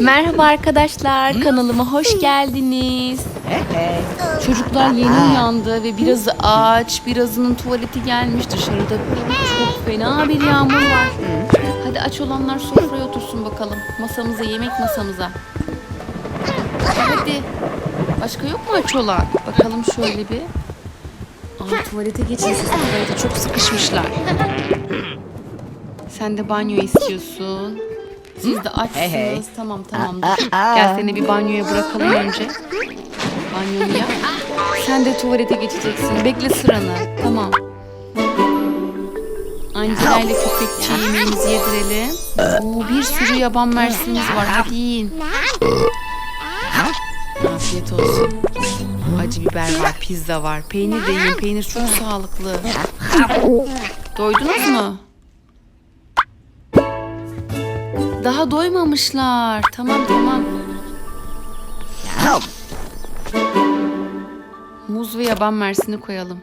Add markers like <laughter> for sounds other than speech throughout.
Merhaba arkadaşlar, kanalıma hoş geldiniz. Çocuklar yeni uyandı ve birazı aç, birazının tuvaleti gelmiş. Dışarıda çok fena bir yağmur var. Hadi aç olanlar sofraya otursun bakalım. Masamıza, yemek masamıza. Hadi. Başka yok mu aç olan? Bakalım şöyle bir. Aa, tuvalete geçin siz. Tuvalete çok sıkışmışlar. Sen de banyo istiyorsun. Siz de açsınız. Tamam tamam. dur. Gel seni bir banyoya bırakalım önce. Banyonu yap. Sen de tuvalete geçeceksin. Bekle sıranı. Tamam. Angela ile köpekçi yemeğimizi yedirelim. Oo, bir sürü yaban mersiniz var. Hadi yiyin. Afiyet olsun. Acı biber var, pizza var. Peynir de yiyin. Peynir çok sağlıklı. Doydunuz mu? Daha doymamışlar. Tamam tamam. Muz ve yaban mersini koyalım.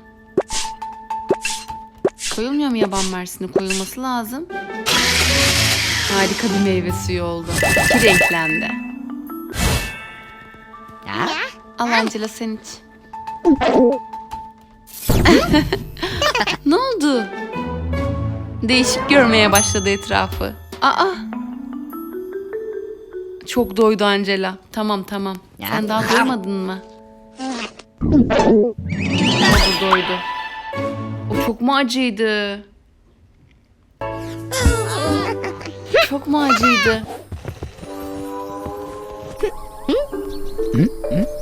Koyulmuyor mu yaban mersini? Koyulması lazım. Harika bir meyve suyu oldu. İki renklendi. Al Angela sen iç. <laughs> ne oldu? Değişik görmeye başladı etrafı. Aa. Çok doydu Angela. Tamam tamam. Sen daha doymadın mı? Doydu doydu. O çok mu acıydı? Çok mu acıydı?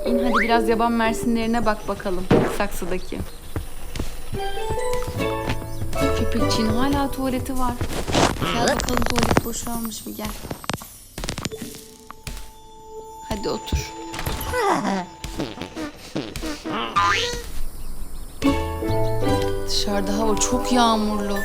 İn hadi biraz yaban mersinlerine bak bakalım. Saksıdaki. Köpekçiğin hala tuvaleti var. Gel bakalım tuvalet boşalmış mı gel. Hadi otur. Dışarıda hava çok yağmurlu.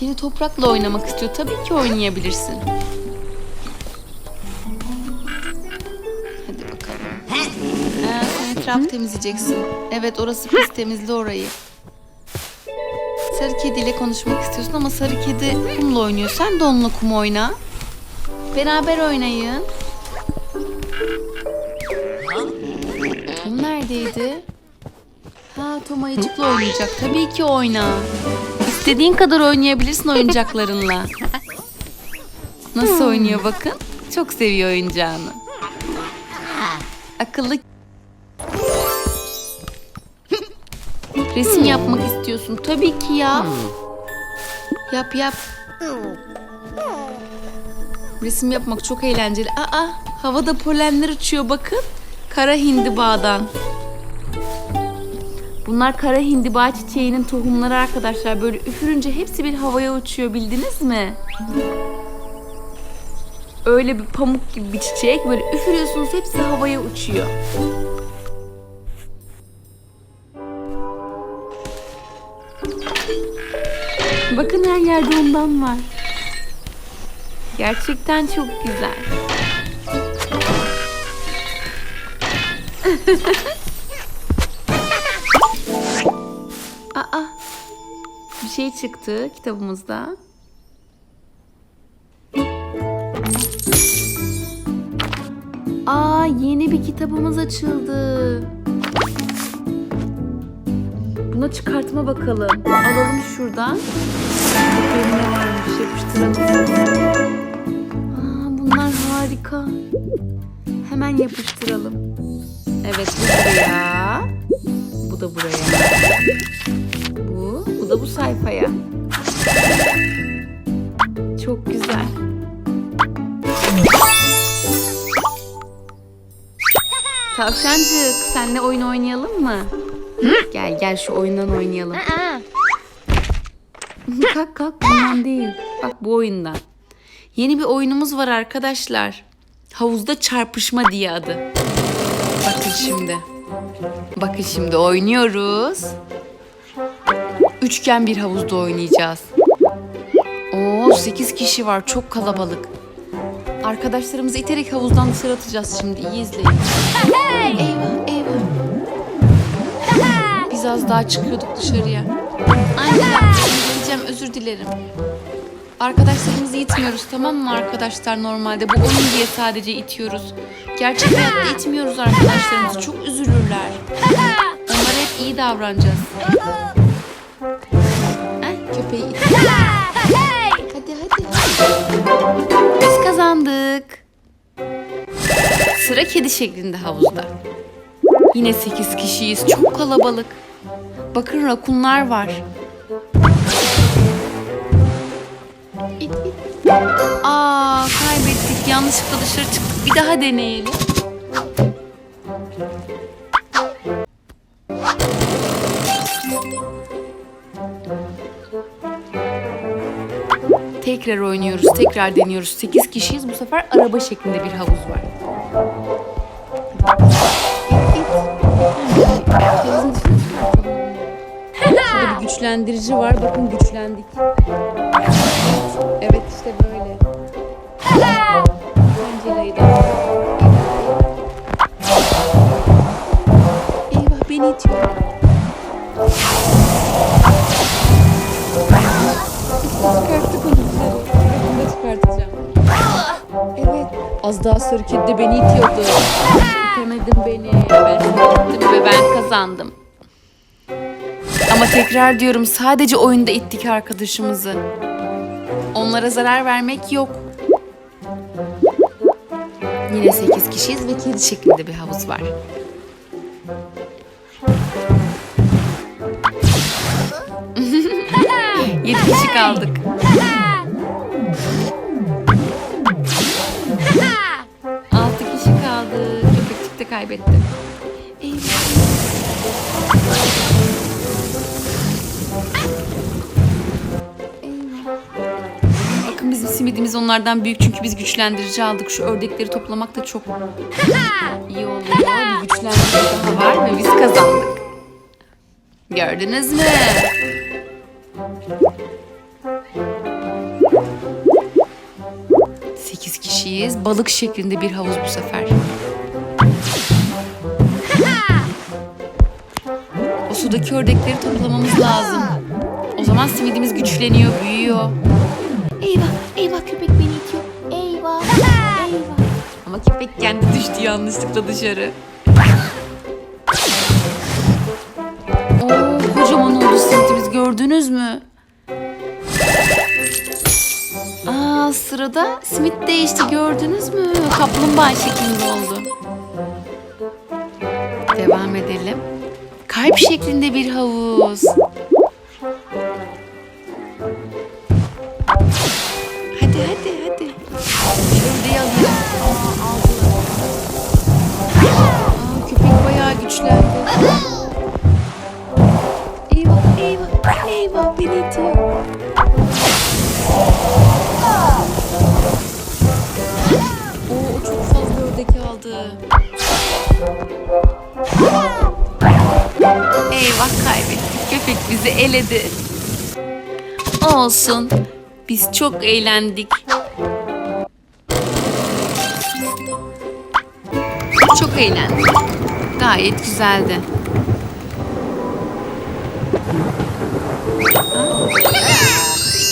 Kedi toprakla oynamak istiyor. Tabii ki oynayabilirsin. Etrafı temizleyeceksin. Evet orası pis temizle orayı. Sarı kediyle konuşmak istiyorsun ama sarı kedi kumla oynuyor. Sen de onunla kum oyna. Beraber oynayın. Tom neredeydi? Ha Tom ayıcıkla oynayacak. Tabii ki oyna. İstediğin kadar oynayabilirsin oyuncaklarınla. Nasıl oynuyor bakın. Çok seviyor oyuncağını. Akıllı. Resim yapmak istiyorsun. Tabii ki ya. Yap yap. Resim yapmak çok eğlenceli. Aa, havada polenler uçuyor bakın. Kara hindibağdan. Bunlar kara hindiba çiçeğinin tohumları arkadaşlar. Böyle üfürünce hepsi bir havaya uçuyor bildiniz mi? Öyle bir pamuk gibi bir çiçek. Böyle üfürüyorsunuz hepsi havaya uçuyor. Bakın her yerde ondan var. Gerçekten çok güzel. Aa, bir şey çıktı kitabımızda. Aa, yeni bir kitabımız açıldı. Buna çıkartma bakalım. Alalım şuradan. Bakalım ne varmış yapıştıralım. Aa, bunlar harika. Hemen yapıştıralım. Evet bu buraya. Bu da buraya. Bu, bu da bu sayfaya. Çok güzel. Tavşancık, senle oyun oynayalım mı? Gel gel şu oyundan oynayalım. kalk kalk bundan değil. Bak bu oyundan. Yeni bir oyunumuz var arkadaşlar. Havuzda çarpışma diye adı. Bakın şimdi. Bakın şimdi oynuyoruz. Üçgen bir havuzda oynayacağız. Oo 8 kişi var çok kalabalık. Arkadaşlarımızı iterek havuzdan dışarı atacağız şimdi. İyi izleyin. Eyvah eyvah. Biz az daha çıkıyorduk dışarıya. Anne gideceğim özür dilerim. Arkadaşlarımızı itmiyoruz tamam mı arkadaşlar normalde? Bu oyun diye sadece itiyoruz. Gerçek hayatta itmiyoruz arkadaşlarımızı. Çok üzülürler. Onlara hep iyi davranacağız. Heh, köpeği it. Hadi hadi. Biz kazandık. Sıra kedi şeklinde havuzda. Yine 8 kişiyiz. Çok kalabalık. Bakın rakunlar var. Aa kaybettik. Yanlışlıkla dışarı çıktık. Bir daha deneyelim. Tekrar oynuyoruz, tekrar deniyoruz. 8 kişiyiz. Bu sefer araba şeklinde bir havuz var. Bir güçlendirici var. Bakın güçlendik. Evet işte böyle. Pencereyi de. Eyvah beni itiyor. Çıkarttık onu dışarı. Bunu da çıkartacağım. Evet. Az daha sarı kedi de beni itiyordu. İtemedin beni. Ben seni ittim ve ben kazandım. Ama tekrar diyorum sadece oyunda ittik arkadaşımızı. Onlara zarar vermek yok. Yine 8 kişiyiz ve kedi şeklinde bir havuz var. <laughs> Yedi kişi kaldık. Altı kişi kaldı. Köpekçik de kaybetti. Eyvah. Bakın bizim simidimiz onlardan büyük çünkü biz güçlendirici aldık. Şu ördekleri toplamak da çok <laughs> iyi oluyor. Bir güçlendirici daha var ve biz kazandık. Gördünüz mü? Sekiz kişiyiz. Balık şeklinde bir havuz bu sefer. O sudaki ördekleri toplamamız lazım. O zaman simidimiz güçleniyor, büyüyor. Eyvah, eyvah köpek beni itiyor. Eyvah, eyvah. Ama köpek kendi düştü yanlışlıkla dışarı. Oo, kocaman oldu simidimiz gördünüz mü? Aa, sırada simit değişti gördünüz mü? Kaplumbağa şeklinde oldu. Devam edelim. Kalp şeklinde bir havuz. Eyvah kaybettik. Köpek bizi eledi. Olsun. Biz çok eğlendik. Çok eğlendik. Gayet güzeldi.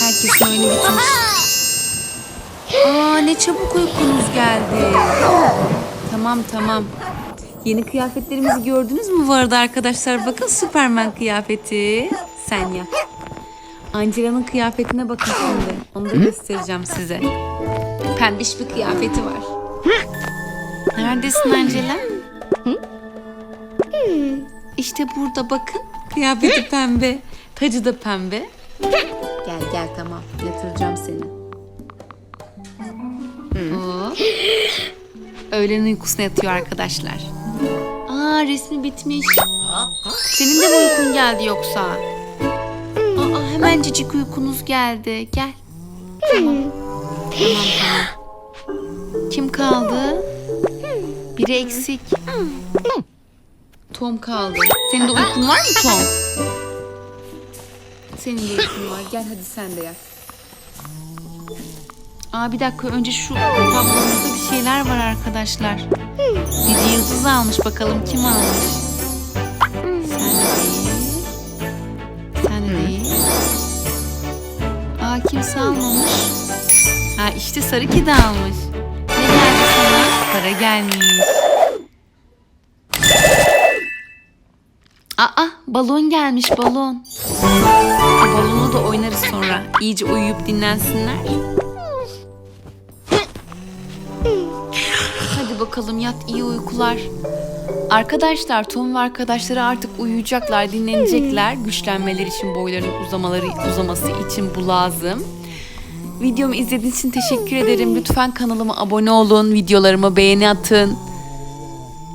Herkesin oyunu bitmiş. Aa ne çabuk uykunuz geldi. Tamam tamam. Yeni kıyafetlerimizi gördünüz mü bu arada arkadaşlar? Bakın Superman kıyafeti. Sen ya. Angela'nın kıyafetine bakın şimdi. Onu da göstereceğim size. Pembiş bir kıyafeti var. Neredesin Angela? İşte burada bakın. Kıyafeti pembe. Tacı da pembe. Gel gel tamam. Yatıracağım seni. Öğlen uykusuna yatıyor arkadaşlar. Aa resmi bitmiş. Senin de mi uykun geldi yoksa? Aa hemencecik uykunuz geldi. Gel. Tamam. Tamam tamam. Kim kaldı? Biri eksik. Tom kaldı. Senin de uykun var mı Tom? Senin de uykun var. Gel hadi sen de yat. Aa bir dakika önce şu tablomuzda bir şeyler var arkadaşlar. Bir yıldız almış bakalım kim almış? Sen de değil. Sen de değil. Aa kimse almamış. Ha işte sarı kedi almış. Ne geldi sana? Para gelmiş. Aa balon gelmiş balon. Balonu da oynarız sonra. İyice uyuyup dinlensinler. Bakalım yat iyi uykular. Arkadaşlar Tom ve arkadaşları artık uyuyacaklar, dinlenecekler. Güçlenmeleri için boylarının uzamaları uzaması için bu lazım. Videomu izlediğiniz için teşekkür ederim. Lütfen kanalıma abone olun, videolarıma beğeni atın.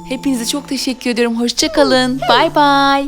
Hepinize çok teşekkür ediyorum. Hoşçakalın. Bay bay.